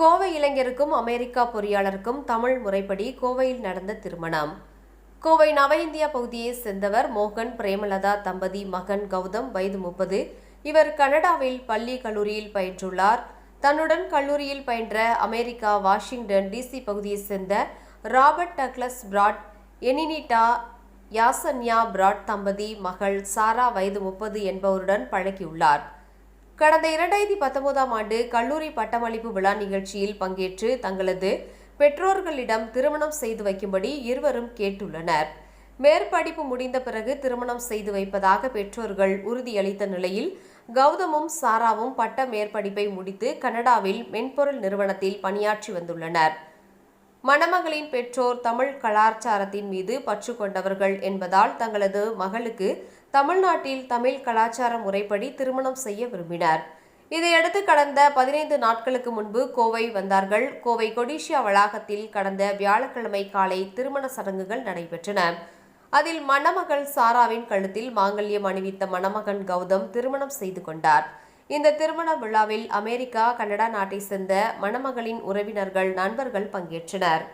கோவை இளைஞருக்கும் அமெரிக்கா பொறியாளருக்கும் தமிழ் முறைப்படி கோவையில் நடந்த திருமணம். கோவை நவ இந்தியா பகுதியைச் சேர்ந்தவர் மோகன் பிரேமலதா தம்பதி மகன் கௌதம் வயது முப்பது. இவர் கனடாவில் பள்ளி கல்லூரியில் பயின்றுள்ளார். தன்னுடன் கல்லூரியில் பயின்ற அமெரிக்கா வாஷிங்டன் டிசி பகுதியைச் சேர்ந்த ராபர்ட் டக்ளஸ் பிராட் எனினிட்டா யாசன்யா பிராட் தம்பதி மகள் சாரா வயது முப்பது என்பவருடன் பழகியுள்ளார். கடந்த இரண்டாயிரத்தி பத்தொன்பதாம் ஆண்டு கல்லூரி பட்டமளிப்பு விழா நிகழ்ச்சியில் பங்கேற்று தங்களது பெற்றோர்களிடம் திருமணம் செய்து வைக்கும்படி இருவரும் கேட்டுள்ளனர். மேற்படிப்பு முடிந்த பிறகு திருமணம் செய்து வைப்பதாக பெற்றோர்கள் உறுதியளித்த நிலையில் கௌதமும் சாராவும் பட்ட மேற்படிப்பை முடித்து கனடாவில் மென்பொருள் நிறுவனத்தில் பணியாற்றி வந்துள்ளனர். மணமகளின் பெற்றோர் தமிழ் கலாச்சாரத்தின் மீது பற்று கொண்டவர்கள் என்பதால் தங்களது மகளுக்கு தமிழ்நாட்டில் தமிழ் கலாச்சார முறைப்படி திருமணம் செய்ய விரும்பினர். இதையடுத்து கடந்த பதினைந்து நாட்களுக்கு முன்பு கோவை வந்தார்கள். கோவை கொடிஷியா வளாகத்தில் கடந்த வியாழக்கிழமை காலை திருமண சடங்குகள் நடைபெற்றன. அதில் மணமகள் சாராவின் கழுத்தில் மாங்கல்யம் அணிவித்த மணமகன் கௌதம் திருமணம் செய்து கொண்டார். இந்த திருமண விழாவில் அமெரிக்கா கனடா நாட்டை சேர்ந்த மணமகளின் உறவினர்கள் நண்பர்கள் பங்கேற்றனர்.